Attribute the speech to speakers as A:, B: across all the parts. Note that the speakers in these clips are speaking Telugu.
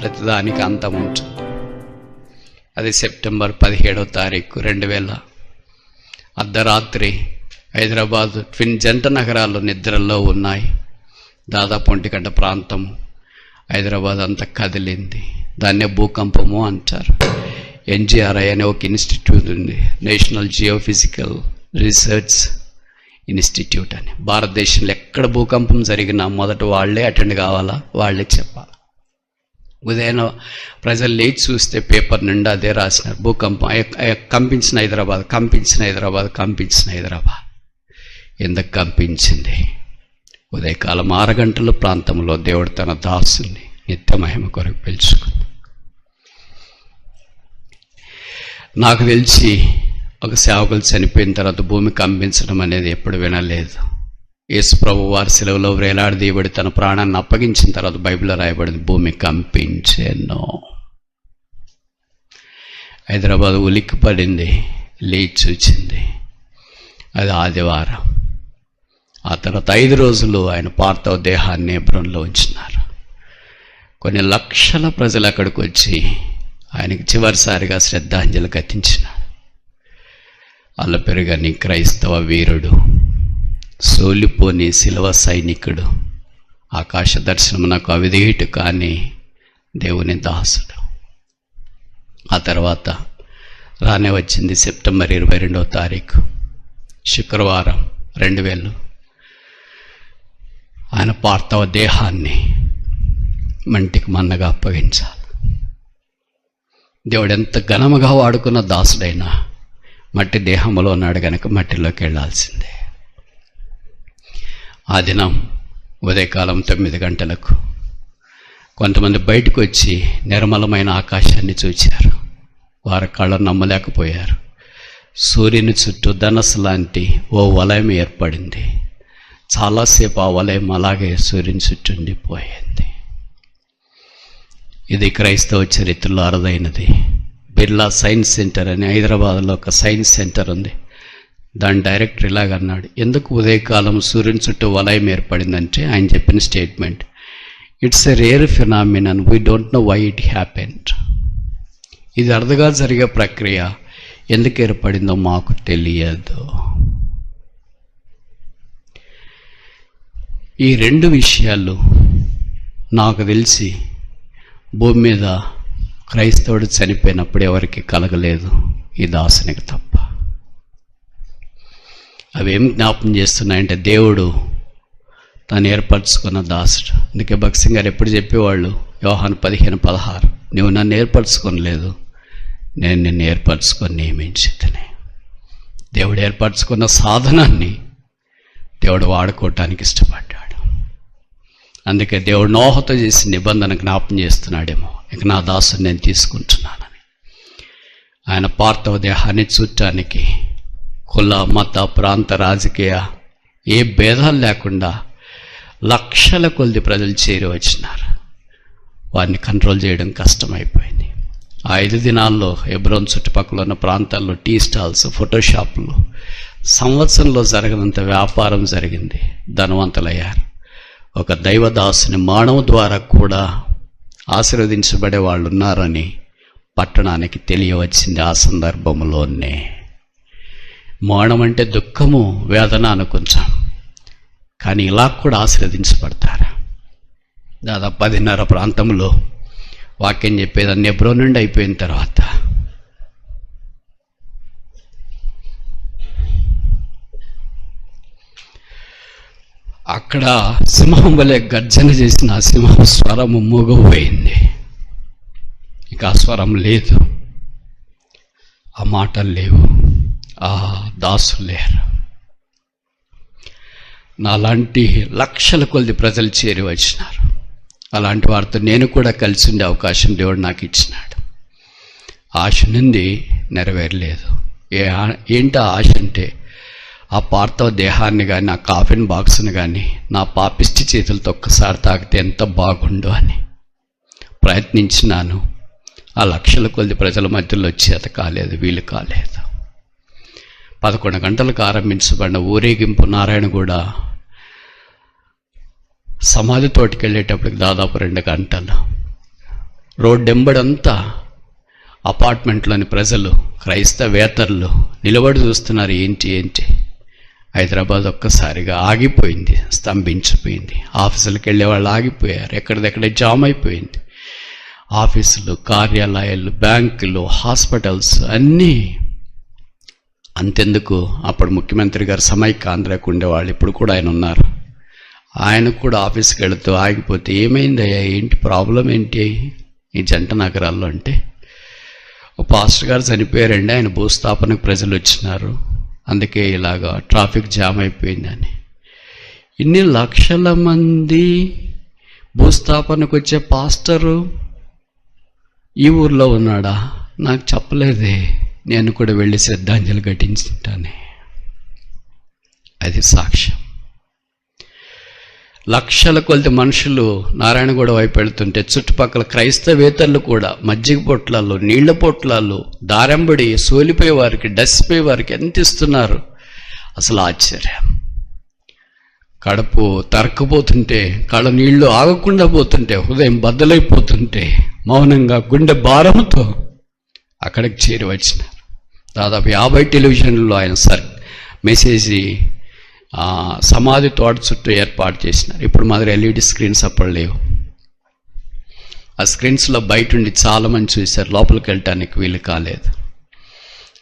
A: ప్రతిదానికి అంతం ఉంటుంది అది సెప్టెంబర్ పదిహేడో తారీఖు రెండు వేల అర్ధరాత్రి హైదరాబాద్ ట్విన్ జంట నగరాలు నిద్రల్లో ఉన్నాయి. దాదాపు ఒంటిగంట ప్రాంతం హైదరాబాద్ అంతా కదిలింది. దాన్నే భూకంపము అంటారు. ఎన్జిఆర్ఐ అనే ఒక ఇన్స్టిట్యూట్ ఉంది. నేషనల్ జియోఫిజికల్ రీసెర్చ్ ఇన్స్టిట్యూట్ అని. భారతదేశంలో ఎక్కడ భూకంపం జరిగినా మొదట వాళ్ళే అటెండ్ కావాలా? వాళ్ళే చెప్పాలి? ఉదయం ప్రజలు లేచి చూస్తే పేపర్ నిండా అదే రాసినారు. భూకంపం కంపించిన హైదరాబాద్ కంపించిన హైదరాబాద్ కంపించిన హైదరాబాద్. ఎందుకు కంపించింది? ఉదయకాలం ఆరు గంటల ప్రాంతంలో దేవుడు తన దాసుని నిత్య మహిమ కొరకు పిలుచుకుంది. నాకు తెలిసి ఒక సేవకులు చనిపోయిన తర్వాత భూమి కంపించడం అనేది ఎప్పుడు వినలేదు. యేసు ప్రభు వారి సెలవులో వేలాడదీయబడి తన ప్రాణాన్ని అప్పగించిన తర్వాత బైబిల్లో రాయబడింది భూమి కంపించాను. హైదరాబాద్ ఉలిక్కి పడింది లేచి చూచింది అది ఆదివారం. ఆ తర్వాత ఐదు రోజులు ఆయన పార్థవ దేహాన్ని ఎబ్రంలో ఉంచినారు. కొన్ని లక్షల ప్రజలు అక్కడికి వచ్చి ఆయనకి చివరిసారిగా శ్రద్ధాంజలి కట్టించినారు అల్ల పెరుగని క్రైస్తవ వీరుడు సోలిపోని శిలవ సైనికుడు. ఆకాశ దర్శనమునకు అవిధేయుడు కానీ దేవుని దాసుడు. ఆ తర్వాత రానే వచ్చింది సెప్టెంబర్ ఇరవై రెండవ తారీఖు శుక్రవారం రెండు వేలు. ఆయన పార్థవ దేహాన్ని మంటికి మన్నగా అప్పగించాలి. దేవుడు ఎంత ఘనముగా వాడుకున్న దాసుడైనా మట్టి దేహంలో ఉన్నాడు కనుక మట్టిలోకి వెళ్ళాల్సిందే. ఆ దినం ఉదయకాలం తొమ్మిది గంటలకు కొంతమంది బయటకు వచ్చి నిర్మలమైన ఆకాశాన్ని చూచారు. వారి కళ్ళ నమ్మలేకపోయారు. సూర్యుని చుట్టూ ధనస్సు లాంటి ఓ వలయం ఏర్పడింది. చాలాసేపు ఆ వలయం అలాగే సూర్యుని చుట్టూ ఉండిపోయింది. ఇది క్రైస్తవ చరిత్రలో అరుదైనది. బిర్లా సైన్స్ సెంటర్ అని హైదరాబాద్లో ఒక సైన్స్ సెంటర్ ఉంది. దాని డైరెక్టర్ ఇలాగన్నాడు ఎందుకు ఉదయకాలం సూర్యుని చుట్టూ వలయం ఏర్పడిందంటే ఆయన చెప్పిన statement. It's a rare phenomenon we don't know why it happened. ఇది అర్థగా జరిగే ప్రక్రియ ఎందుకు ఏర్పడిందో మాకు తెలియదు. ఈ రెండు విషయాలు నాకు తెలిసి భూమి మీద క్రైస్తవుడు చనిపోయినప్పుడు ఎవరికి కలగలేదు ఈ దాసునికి తప్ప. అవేం జ్ఞాపం చేస్తున్నాయంటే దేవుడు తను ఏర్పరచుకున్న దాసుడు. అందుకే భక్సింగ్ గారు ఎప్పుడు చెప్పేవాళ్ళు వ్యవహాన్ పదిహేను పదహారు నువ్వు నన్ను ఏర్పరచుకోలేదు నేను నిన్ను ఏర్పరచుకొని నియమించితనే దేవుడు ఏర్పరచుకున్న సాధనాన్ని దేవుడు వాడుకోవటానికి ఇష్టపడ్డాడు. అందుకే దేవుడు నోహతో చేసి నిబంధన జ్ఞాపం చేస్తున్నాడేమో ఇక నా దాసుని నేను తీసుకుంటున్నానని. ఆయన పార్థవ దేహాన్ని చూడటానికి కుల మత ప్రాంత రాజకీయ ఏ భేదాలు లేకుండా లక్షల కొద్ది ప్రజలు చేరి వచ్చినారు. వారిని కంట్రోల్ చేయడం కష్టమైపోయింది. ఆ ఐదు దినాల్లో ఎబ్రోన్ చుట్టుపక్కల ఉన్న ప్రాంతాల్లో టీ స్టాల్స్ ఫోటోషాపులు సంవత్సరంలో జరగనంత వ్యాపారం జరిగింది. ధనవంతులయ్యారు. ఒక దైవదాసుని మానవ ద్వారా కూడా ఆశీర్వదించబడే వాళ్ళు ఉన్నారని పట్టణానికి తెలియవచ్చింది ఆ సందర్భంలోనే. మౌనం అంటే దుఃఖము వేదన అనుకుంటాం కానీ ఇలా కూడా ఆశీర్వదించబడతారా? దాదాపు పదిన్నర ప్రాంతంలో వాక్యం చెప్పేదాన్ని ఎబ్రో నుండి అయిపోయిన తర్వాత. అక్కడ సింహం వలె గర్జన చేసిన ఆ సింహం స్వరము మూగపోయింది ఇక ఆ స్వరం లేదు. ఆ మాటలు లేవు. దాసులు లేరు. నాలాంటి లక్షల కొద్ది ప్రజలు చేరి వచ్చినారు. అలాంటి వారితో నేను కూడా కలిసి ఉండే అవకాశం దేవుడు నాకు ఇచ్చినాడు. ఆశ నుండి నెరవేరలేదు. ఏ ఏంటి ఆ ఆశ అంటే ఆ పార్థవ దేహాన్ని కానీ ఆ కాఫిన్ బాక్స్ని కానీ నా పాపిష్టి చేతులతో ఒక్కసారి తాకితే ఎంత బాగుండు అని ప్రయత్నించినాను. ఆ లక్షల కొద్ది ప్రజల మధ్యలో చేత కాలేదు వీలు కాలేదు. పదకొండు గంటలకు ఆరంభించబడిన ఊరేగింపు నారాయణగూడ సమాధి తోటికి వెళ్ళేటప్పటికి దాదాపు రెండు గంటలు. రోడ్డెంబడంతా అపార్ట్మెంట్లోని ప్రజలు క్రైస్తవేతరులు నిలబడి చూస్తున్నారు ఏంటి ఏంటి. హైదరాబాద్ ఒక్కసారిగా ఆగిపోయింది స్తంభించిపోయింది. ఆఫీసులకు వెళ్ళే వాళ్ళు ఆగిపోయారు ఎక్కడిదెక్కడే జామ్ అయిపోయింది. ఆఫీసులు కార్యాలయాలు బ్యాంకులు హాస్పిటల్స్ అన్నీ అంతెందుకు? అప్పుడు ముఖ్యమంత్రి గారు సమైక్య ఆంధ్రాకు ఉండేవాళ్ళు. ఇప్పుడు కూడా ఆయన ఉన్నారు. ఆయన కూడా ఆఫీస్కి వెళుతూ ఆగిపోతే ఏమైందయ్యా? ఏంటి ప్రాబ్లం ఏంటి? ఈ జంట నగరాల్లో అంటే పాస్టర్ గారు చనిపోయారండి. ఆయన భూస్థాపనకు ప్రజలు వచ్చినారు. అందుకే ఇలాగా ట్రాఫిక్ జామ్ అయిపోయిందని ఇన్ని లక్షల మంది భూస్థాపనకు వచ్చే పాస్టరు ఈ ఊర్లో ఉన్నాడా? నాకు చెప్పలేదే. నేను కూడా వెళ్ళి శ్రద్ధాంజలి ఘటించుంటానే అది సాక్ష్యం. లక్షల కొలది మనుషులు నారాయణగూడ వైపు వెళ్తుంటే చుట్టుపక్కల క్రైస్తవేతరులు కూడా మజ్జిగ పొట్లాల్లో నీళ్ళ పొట్లాల్లో దారంబడి సోలిపోయే వారికి డస్సిపోయే వారికి ఎంత ఇస్తున్నారు? అసలు ఆశ్చర్యం. కడుపు తరక్కుపోతుంటే కళ్ళ నీళ్ళు ఆగకుండా పోతుంటే హృదయం బద్దలైపోతుంటే మౌనంగా గుండె భారంతో అక్కడికి చేరి వచ్చినారు. దాదాపు యాభై టెలివిజన్లలో ఆయన సర్ మెసేజ్ సమాధి తోట చుట్టూ ఏర్పాటు చేసినారు. ఇప్పుడు మాదిరి ఎల్ఈడి స్క్రీన్స్ అప్పుడు లేవు. ఆ స్క్రీన్స్లో బయట ఉండి చాలామంది చూశారు. లోపలికి వెళ్ళటానికి వీలు కాలేదు.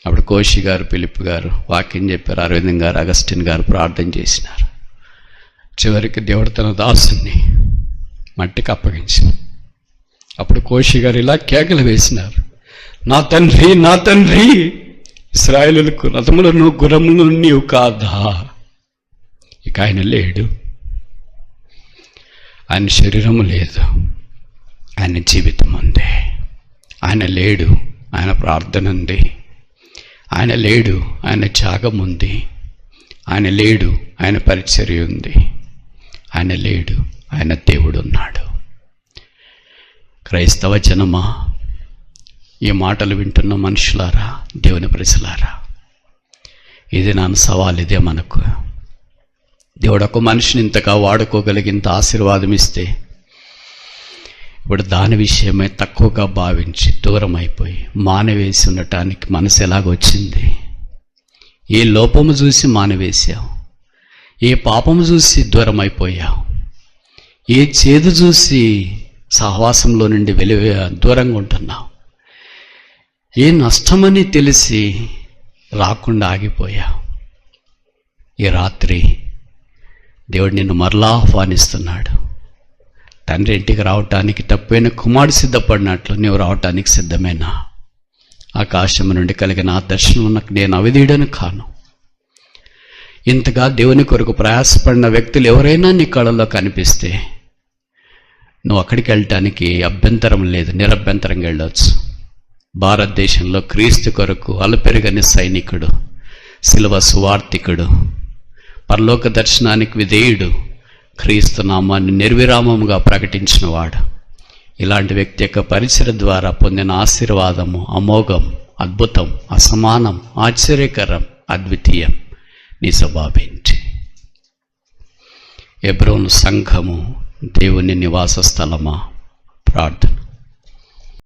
A: అప్పుడు కోషి గారు పిలిప్ గారు వాక్యం చెప్పారు. అరవింద్ గారు అగస్టిన్ గారు ప్రార్థన చేసినారు. చివరికి దేవుడు తన దాసుని మట్టికి అప్పగించింది అప్పుడు కోషి గారు ఇలా కేకలు వేసినారు. నా తండ్రి నా తండ్రి! ఇస్రాయేలులకు రథములను గురములను నీవు కాదా? ఇక ఆయన లేడు. ఆయన శరీరము లేదు. ఆయన జీవితం ఉంది. ఆయన లేడు. ఆయన ప్రార్థన ఉంది. ఆయన లేడు. ఆయన త్యాగం ఉంది. ఆయన లేడు. ఆయన పరిచర్య ఉంది. ఆయన లేడు. ఆయన దేవుడు ఉన్నాడు. క్రైస్తవ జనమా? ఈ మాటలు వింటున్న మనుషులారా దేవుని ప్రజలారా? ఇది నా సవాల్ ఇదే మనకు. దేవుడు ఒక మనిషిని ఇంతగా వాడుకోగలిగింత ఆశీర్వాదం ఇస్తే ఇప్పుడు దాని విషయమే తక్కువగా భావించి దూరం అయిపోయి మానవేసి ఉండటానికి మనసు ఎలాగొచ్చింది ఏ లోపము చూసి మానవేశావు? ఏ పాపము చూసి దూరం అయిపోయావు ఏ చేదు చూసి సహవాసంలో నుండి వెలి దూరంగా ఉంటున్నావు? ఏ నష్టమని తెలిసి రాకుండా ఆగిపోయా? ఈ రాత్రి దేవుడు నిన్ను మరలా ఆహ్వానిస్తున్నాడు. తండ్రి ఇంటికి రావటానికి తప్పైన కుమారుడు సిద్ధపడినట్లు నీవు రావటానికి సిద్ధమేనా? ఆకాశం నుండి కలిగిన ఆ దర్శనం నాకు నేను అవిధీడను కాను. ఇంతగా దేవుని కొరకు ప్రయాసపడిన వ్యక్తులు ఎవరైనా నీ కళలో కనిపిస్తే నువ్వు అక్కడికి వెళ్ళటానికి అభ్యంతరం లేదు నిరభ్యంతరంగా వెళ్ళొచ్చు. భారతదేశంలో క్రీస్తు కొరకు అలుపెరగని సైనికుడు శిలువ సువార్థికుడు పరలోక దర్శనానికి విధేయుడు క్రీస్తు నామాన్ని నిర్విరామముగా ప్రకటించినవాడు. ఇలాంటి వ్యక్తి యొక్క పరిచయ ద్వారా పొందిన ఆశీర్వాదము అమోఘం అద్భుతం అసమానం ఆశ్చర్యకరం అద్వితీయం నీ స్వభావించి ఎబ్రోను సంఘము దేవుని నివాస స్థలమా ప్రార్థన